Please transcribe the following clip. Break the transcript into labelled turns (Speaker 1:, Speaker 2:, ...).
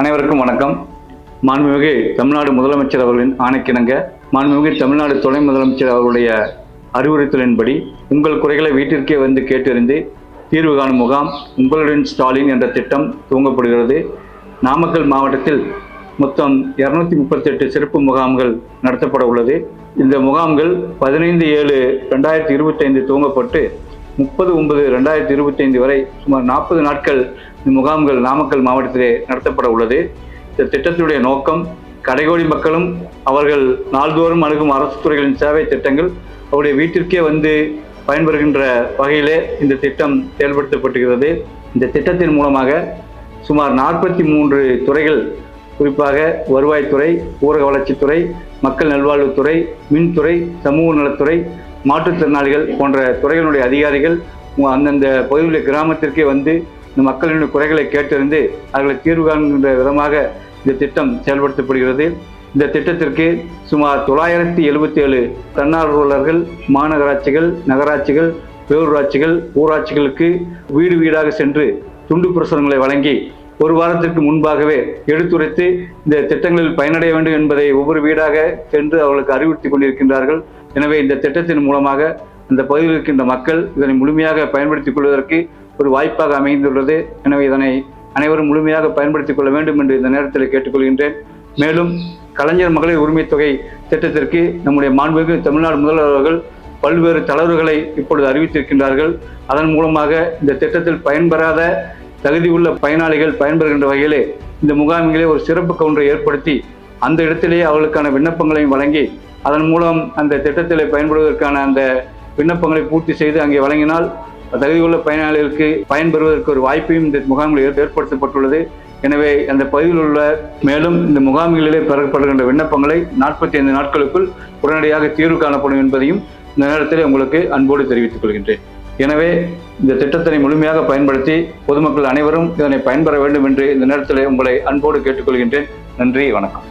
Speaker 1: அனைவருக்கும் வணக்கம். மாண்புமிகு தமிழ்நாடு முதலமைச்சர் அவர்களின் ஆணைக்கிணங்க மாண்புமிகு தமிழ்நாடு துணை முதலமைச்சர் அவர்களுடைய அறிவுறுத்தலின்படி உங்கள் குறைகளை வீட்டிற்கே வந்து கேட்டறிந்து தீர்வு காணும் முகாம் உங்களுடன் ஸ்டாலின் என்ற திட்டம் துவங்கப்படுகிறது. நாமக்கல் மாவட்டத்தில் மொத்தம் இருநூத்தி முப்பத்தெட்டு சிறப்பு முகாம்கள் நடத்தப்பட உள்ளது. இந்த முகாம்கள் பதினைந்து ஏழு ரெண்டாயிரத்தி இருபத்தைந்து துவங்கப்பட்டு முப்பது ஒன்பது ரெண்டாயிரத்தி இருபத்தைந்து வரை சுமார் நாற்பது நாட்கள் இந்த முகாம்கள் நாமக்கல் மாவட்டத்திலே நடத்தப்பட உள்ளது. இந்த திட்டத்தினுடைய நோக்கம் கடைகோடி மக்களும் அவர்கள் நாள்தோறும் அணுகும் அரசு துறைகளின் சேவை திட்டங்கள் அவருடைய வீட்டிற்கே வந்து பயன்பெறுகின்ற வகையிலே இந்த திட்டம் செயல்படுத்தப்பட்டுகிறது இந்த திட்டத்தின் மூலமாக சுமார் நாற்பத்தி மூன்று துறைகள் குறிப்பாக வருவாய்த்துறை ஊரக வளர்ச்சித்துறை மக்கள் நல்வாழ்வுத்துறை மின்துறை சமூக நலத்துறை மாற்றுத்திறனாளிகள் போன்ற துறைகளுடைய அதிகாரிகள் அந்தந்த பகுதியுடைய கிராமத்திற்கே வந்து இந்த மக்களின் குறைகளை கேட்டறிந்து அவர்களை தீர்வு காண்கின்ற விதமாக இந்த திட்டம் செயல்படுத்தப்படுகிறது. இந்த திட்டத்திற்கு சுமார் தொள்ளாயிரத்தி எழுபத்தி ஏழு தன்னார்வலர்கள் மாநகராட்சிகள் நகராட்சிகள் பேரூராட்சிகள் ஊராட்சிகளுக்கு வீடு வீடாக சென்று துண்டு பிரசுரங்களை வழங்கி ஒரு வாரத்திற்கு முன்பாகவே எடுத்துரைத்து இந்த திட்டங்களில் பயனடைய வேண்டும் என்பதை ஒவ்வொரு வீடாக சென்று அவர்களுக்கு அறிவுறுத்தி கொண்டிருக்கின்றார்கள். எனவே இந்த திட்டத்தின் மூலமாக அந்த பகுதியில் இருக்கின்ற மக்கள் இதனை முழுமையாக பயன்படுத்திக் கொள்வதற்கு ஒரு வாய்ப்பாக அமைந்துள்ளது. எனவே இதனை அனைவரும் முழுமையாக பயன்படுத்திக் கொள்ள வேண்டும் என்று இந்த நேரத்தில் கேட்டுக்கொள்கின்றேன். மேலும் கலைஞர் மகளிர் உரிமை தொகை திட்டத்திற்கு நம்முடைய மாண்புமிகு தமிழ்நாடு முதல்வர்கள் பல்வேறு தளர்வுகளை இப்பொழுது அறிவித்திருக்கின்றார்கள். அதன் மூலமாக இந்த திட்டத்தில் பயன்பெறாத தகுதியுள்ள பயனாளிகள் பயன்பெறுகின்ற வகையிலே இந்த முகாம்களே ஒரு சிறப்பு கவுண்டரை ஏற்படுத்தி அந்த இடத்திலேயே அவர்களுக்கான விண்ணப்பங்களையும் வழங்கி அதன் மூலம் அந்த திட்டத்தில் பயன்படுவதற்கான அந்த விண்ணப்பங்களை பூர்த்தி செய்து அங்கே வழங்கினால் தகுதியுள்ள பயனாளிகளுக்கு பயன்பெறுவதற்கு ஒரு வாய்ப்பையும் இந்த முகாம்களில் ஏற்படுத்தப்பட்டுள்ளது. எனவே அந்த பகுதியில் உள்ள மேலும் இந்த முகாம்களிலே பெறப்படுகின்ற விண்ணப்பங்களை நாற்பத்தி ஐந்து நாட்களுக்குள் உடனடியாக தீர்வு காணப்படும் என்பதையும் இந்த நேரத்தில் உங்களுக்கு அன்போடு தெரிவித்துக் கொள்கின்றேன். எனவே இந்த திட்டத்தினை முழுமையாக பயன்படுத்தி பொதுமக்கள் அனைவரும் இதனை பயன்பெற வேண்டும் என்று இந்த நேரத்தில் உங்களை அன்போடு கேட்டுக்கொள்கின்றேன் நன்றி வணக்கம்.